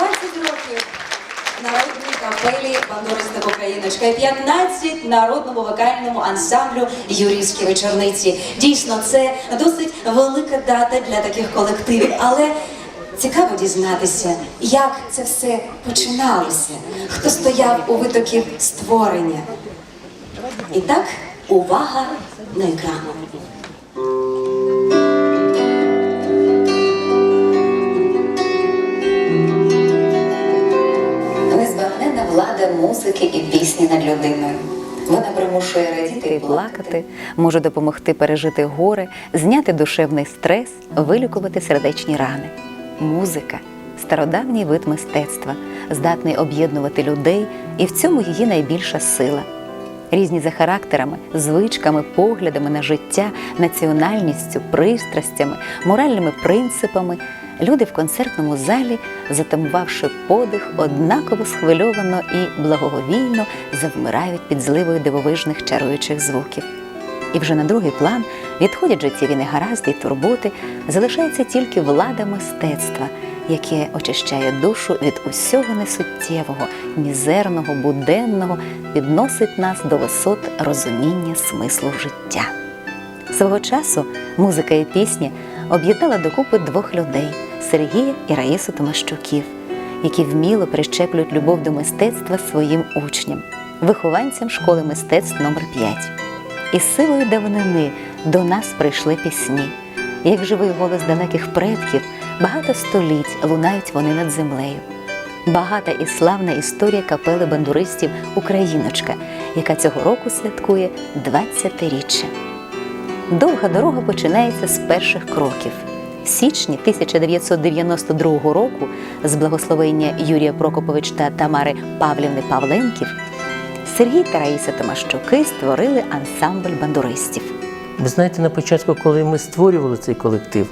років народній капелі Бандуристик Україночка і 15 народному вокальному ансамблю Юрівські вечорниці. Дійсно, це досить велика дата для таких колективів, але цікаво дізнатися, як це все починалося, хто стояв у витоків створення. І так, увага на екран. Людиною. Вона примушує радіти і плакати, може допомогти пережити горе, зняти душевний стрес, вилікувати сердечні рани. Музика стародавній вид мистецтва, здатний об'єднувати людей, і в цьому її найбільша сила. Різні за характерами, звичками, поглядами на життя, національністю, пристрастями, моральними принципами. Люди в концертному залі, затамувавши подих, однаково схвильовано і благоговійно завмирають під зливою дивовижних чаруючих звуків. І вже на другий план відходять життєві негаразди й турботи, залишається тільки влада мистецтва, яке очищає душу від усього несуттєвого, мізерного, буденного, підносить нас до висот розуміння смислу життя. Свого часу музика і пісня об'єднала докупи двох людей Сергія і Раїсу Томащуків, які вміло прищеплюють любов до мистецтва своїм учням, вихованцям школи мистецтв номер 5 Із силою давнини до нас прийшли пісні. Як живий голос далеких предків, багато століть лунають вони над землею. Багата і славна історія капели бандуристів Україночка, яка цього року святкує 20-річчя. Довга дорога починається з перших кроків. Січні 1992 року з благословення Юрія Прокопович та Тамари Павлівни Павленків Сергій та Раїса Томащуки створили ансамбль бандуристів. Ви знаєте, на початку, коли ми створювали цей колектив,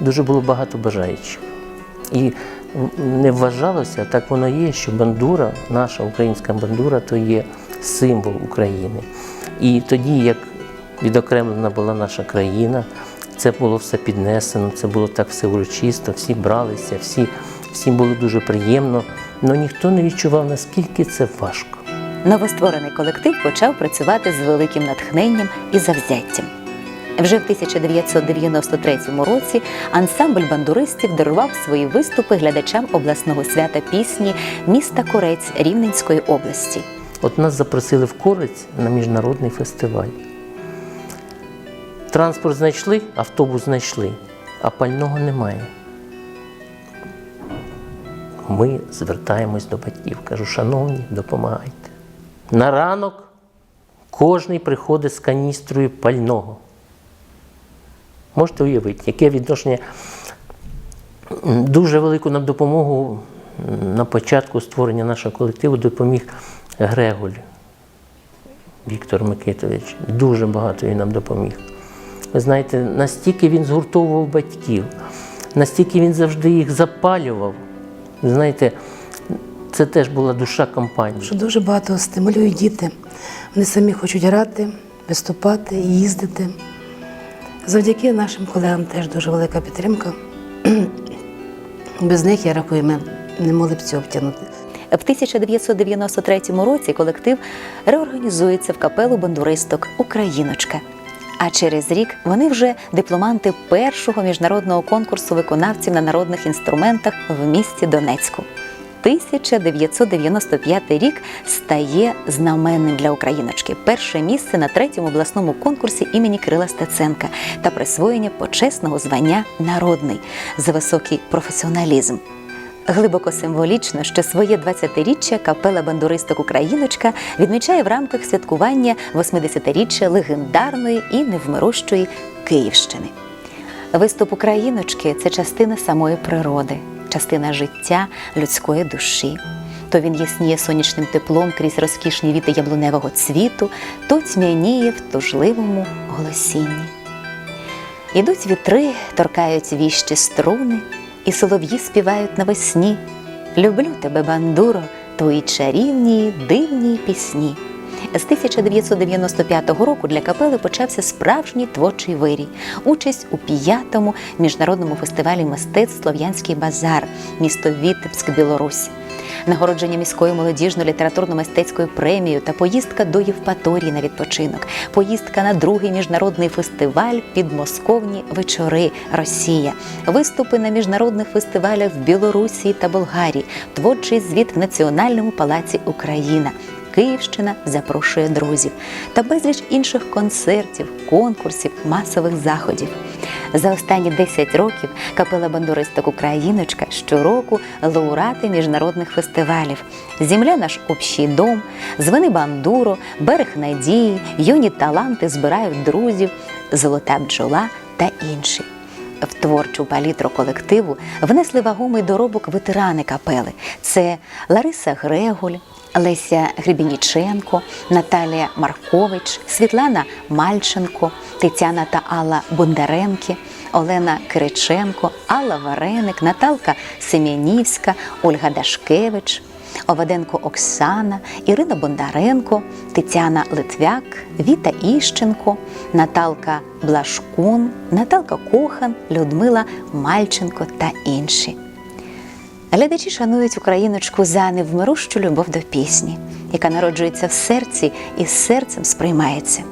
дуже було багато бажаючих. І не вважалося, так воно є, що бандура, наша українська бандура, то є символ України. І тоді, як відокремлена була наша країна, це було все піднесено, це було так все урочисто, всі бралися, всі, всім було дуже приємно, але ніхто не відчував, наскільки це важко. Новостворений колектив почав працювати з великим натхненням і завзяттям. Вже в 1993 році ансамбль бандуристів дарував свої виступи глядачам обласного свята пісні міста Корець Рівненської області. От нас запросили в Корець на міжнародний фестиваль. Транспорт знайшли, автобус знайшли, а пального немає. Ми звертаємось до батьків. Кажу, шановні, допомагайте. На ранок кожний приходить з каністрою пального. Можете уявити, яке відношення дуже велику нам допомогу на початку створення нашого колективу допоміг Греголь Віктор Микитович. Дуже багато він нам допоміг. Ви знаєте, настільки він згуртовував батьків, настільки він завжди їх запалював. Ви знаєте, це теж була душа компанії. що дуже багато стимулюють діти. Вони самі хочуть грати, виступати, їздити. Завдяки нашим колегам теж дуже велика підтримка. Без них, я рахую, ми не могли б цього обтягнути. В 1993 році колектив реорганізується в капелу бандуристок Україночка. А через рік вони вже дипломанти першого міжнародного конкурсу виконавців на народних інструментах в місті Донецьку. 1995 рік стає знаменним для Україночки. Перше місце на третьому обласному конкурсі імені Кирила Стеценка та присвоєння почесного звання народний за високий професіоналізм. Глибоко символічно, що своє 20-річчя капела бандуристок Україночка відмічає в рамках святкування 80-річчя легендарної і невмирущої Київщини. Виступ Україночки це частина самої природи, частина життя людської душі. То він ясніє сонячним теплом крізь розкішні віти яблуневого цвіту, то тьмяніє в тужливому голосінні. Ідуть вітри, торкають віщі струни, і солов'ї співають навесні. Люблю тебе, бандуро, твої чарівні, дивні пісні. З 1995 року для капели почався справжній творчий вирій. Участь у п'ятому міжнародному фестивалі мистецтв Слов'янський базар, місто Вітебськ, Білорусь. Нагородження міською молодіжно-літературно-мистецькою премією та поїздка до Євпаторії на відпочинок, поїздка на другий міжнародний фестиваль підмосковні вечори. Росія, виступи на міжнародних фестивалях в Білорусі та Болгарії, творчий звіт в Національному палаці Україна. Київщина запрошує друзів та безліч інших концертів, конкурсів, масових заходів. За останні 10 років капела бандуристок Україночка щороку лауреати міжнародних фестивалів. Земля наш общий дом, звени бандуро, берег надії, юні таланти збирають друзів, золота бджола та інші. В творчу палітру колективу внесли вагомий доробок ветерани капели. Це Лариса Грегуль, Леся Гребініченко, Наталія Маркович, Світлана Мальченко, Тетяна та Алла Бондаренки, Олена Кириченко, Алла Вареник, Наталка Сем'янівська, Ольга Дашкевич. Оваденко Оксана, Ірина Бондаренко, Тетяна Литвяк, Віта Іщенко, Наталка Блашкун, Наталка Кохан, Людмила Мальченко та інші. Глядачі шанують україночку за невмирущу любов до пісні, яка народжується в серці і з серцем сприймається.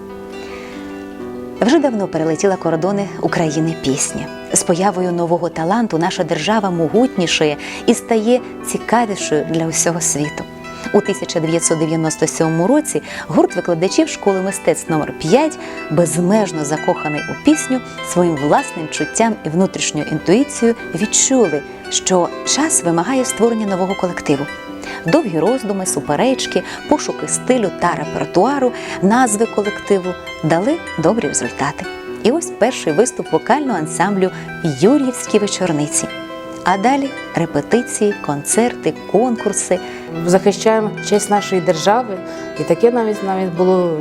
Вже давно перелетіла кордони України пісня. З появою нового таланту наша держава могутнішає і стає цікавішою для усього світу. У 1997 році гурт викладачів школи мистецтв номер 5 безмежно закоханий у пісню, своїм власним чуттям і внутрішньою інтуїцією відчули, що час вимагає створення нового колективу. Довгі роздуми, суперечки, пошуки стилю та репертуару, назви колективу дали добрі результати. І ось перший виступ вокального ансамблю Юр'ївські вечорниці. А далі репетиції, концерти, конкурси. Захищаємо честь нашої держави, і таке навіть навіть було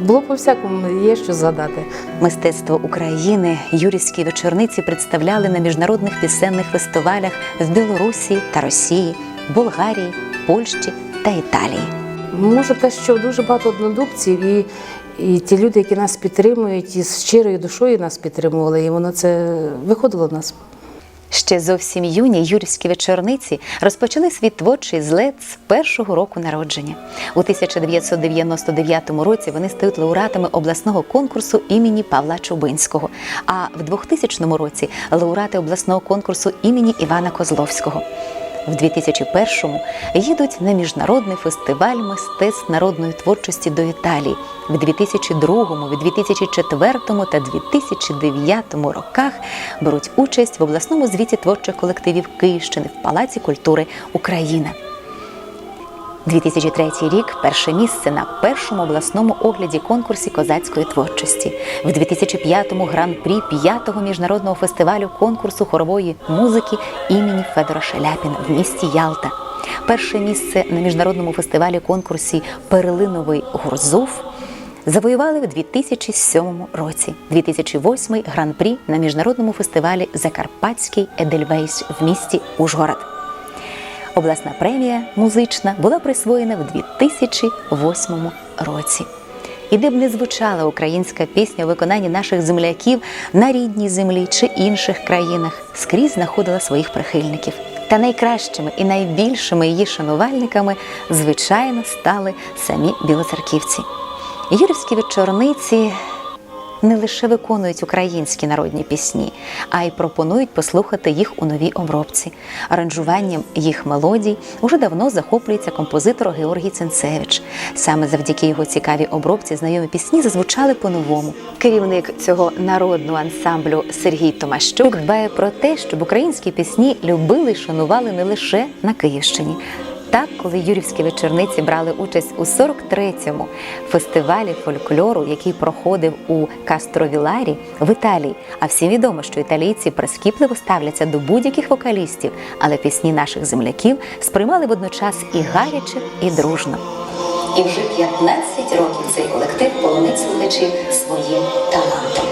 було по всякому, є що згадати. Мистецтво України юрівські вечорниці представляли на міжнародних пісенних фестивалях в Білорусі та Росії, Болгарії, Польщі та Італії. Може, те, що дуже багато однодумців, і, і ті люди, які нас підтримують, і з щирою душою нас підтримували, і воно це виходило в нас. Ще зовсім юні юрські вечорниці розпочали свій творчий злет з першого року народження. У 1999 році вони стають лауреатами обласного конкурсу імені Павла Чубинського, а в 2000 році лауреати обласного конкурсу імені Івана Козловського. В 2001-му їдуть на міжнародний фестиваль мистецтв народної творчості до Італії. В 2002, в 2004 та 2009 роках беруть участь в обласному звіті творчих колективів Київщини в Палаці культури Україна. 2003 рік перше місце на першому обласному огляді конкурсі козацької творчості. В 2005-му гран-прі п'ятого міжнародного фестивалю конкурсу хорової музики імені Федора Шаляпіна в місті Ялта. Перше місце на міжнародному фестивалі конкурсі Перелиновий Гурзув завоювали в 2007 році. 2008 гран-прі на міжнародному фестивалі Закарпатський Едельвейс в місті Ужгород. Обласна премія музична була присвоєна в 2008 році. І де б не звучала українська пісня у виконанні наших земляків на рідній землі чи інших країнах, скрізь знаходила своїх прихильників. Та найкращими і найбільшими її шанувальниками, звичайно, стали самі білоцерківці. Юрівські вечорниці не лише виконують українські народні пісні, а й пропонують послухати їх у новій обробці. Аранжуванням їх мелодій уже давно захоплюється композитор Георгій Ценцевич. Саме завдяки його цікавій обробці знайомі пісні зазвучали по-новому. Керівник цього народного ансамблю Сергій Томащук дбає про те, щоб українські пісні любили і шанували не лише на Київщині. Так, коли юрівські вечорниці брали участь у 43-му фестивалі фольклору, який проходив у Кастровіларі в Італії. А всім відомо, що італійці прискіпливо ставляться до будь-яких вокалістів, але пісні наших земляків сприймали водночас і гаряче, і дружно. І вже 15 років цей колектив полонить слухачів своїм талантом.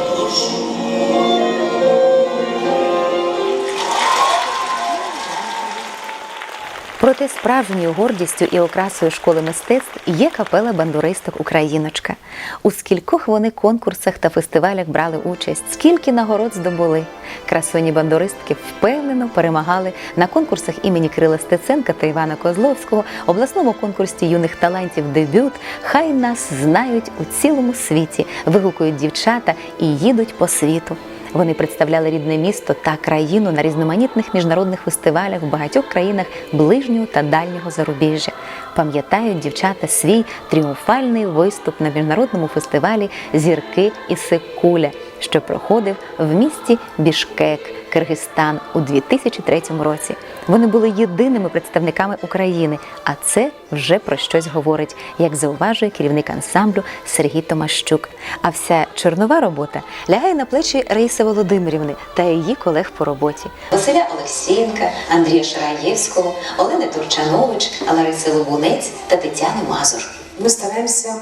Проте справжньою гордістю і окрасою школи мистецтв є капела бандуристок Україночка. У скількох вони конкурсах та фестивалях брали участь, скільки нагород здобули. Красуні бандуристки впевнено перемагали на конкурсах імені Кирила Стеценка та Івана Козловського, обласному конкурсі юних талантів дебют. Хай нас знають у цілому світі, вигукують дівчата і їдуть по світу. Вони представляли рідне місто та країну на різноманітних міжнародних фестивалях в багатьох країнах ближнього та дальнього зарубіжжя. Пам'ятають дівчата свій тріумфальний виступ на міжнародному фестивалі Зірки і Секуля, що проходив в місті Бішкек, Киргизстан у 2003 році. Вони були єдиними представниками України, а це вже про щось говорить, як зауважує керівник ансамблю Сергій Томащук. А вся чорнова робота лягає на плечі Раїси Володимирівни та її колег по роботі. Василя Олексієнка, Андрія Шараєвського, Олени Турчанович, Лариси Лубунець та Тетяни Мазур. Ми стараємося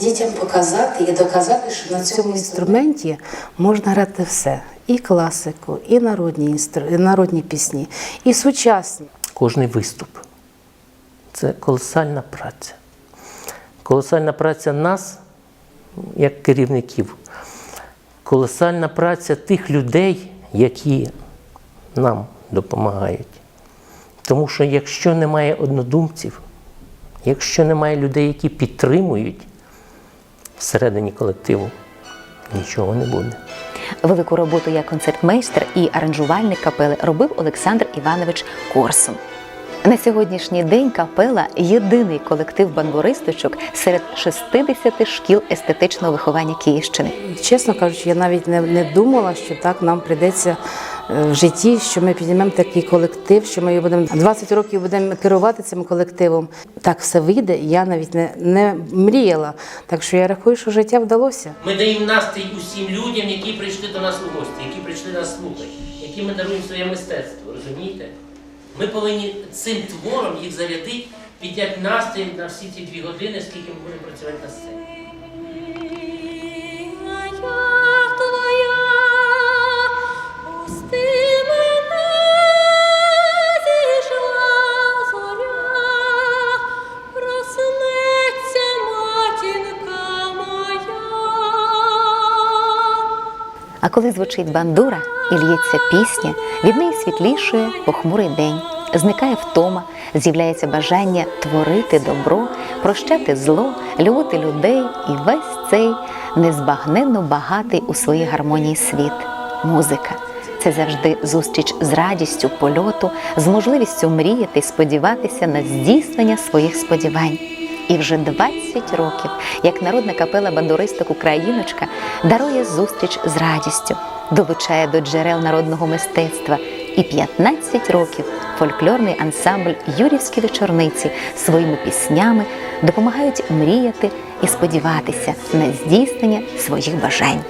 дітям показати і доказати, що на цьому інструменті можна грати все. І класику, і народні, інстру... народні пісні, і сучасні. Кожний виступ це колосальна праця. Колосальна праця нас, як керівників, колосальна праця тих людей, які нам допомагають. Тому що якщо немає однодумців, якщо немає людей, які підтримують всередині колективу, нічого не буде. Велику роботу як концертмейстер і аранжувальник капели робив Олександр Іванович Корсун. На сьогоднішній день капела єдиний колектив бандуристочок серед 60 шкіл естетичного виховання Київщини. Чесно кажучи, я навіть не, не думала, що так нам прийдеться в житті, що ми підіймемо такий колектив, що ми будемо 20 років будемо керувати цим колективом. Так все вийде. Я навіть не, не мріяла. Так що я рахую, що життя вдалося. Ми даємо настрій усім людям, які прийшли до нас у гості, які прийшли нас слухати, які ми даруємо своє мистецтво, розумієте? Ми повинні цим твором їх зарядити, підняти настрій на всі ці дві години, скільки ми будемо працювати на сцені. Коли звучить бандура і лється пісня, від неї світлішує похмурий день, зникає втома, з'являється бажання творити добро, прощати зло, любити людей і весь цей незбагненно багатий у своїй гармонії світ. Музика це завжди зустріч з радістю польоту, з можливістю мріяти сподіватися на здійснення своїх сподівань. І вже 20 років, як народна капела бандуристок Україночка дарує зустріч з радістю, долучає до джерел народного мистецтва. І 15 років фольклорний ансамбль Юрівські вечорниці своїми піснями допомагають мріяти і сподіватися на здійснення своїх бажань.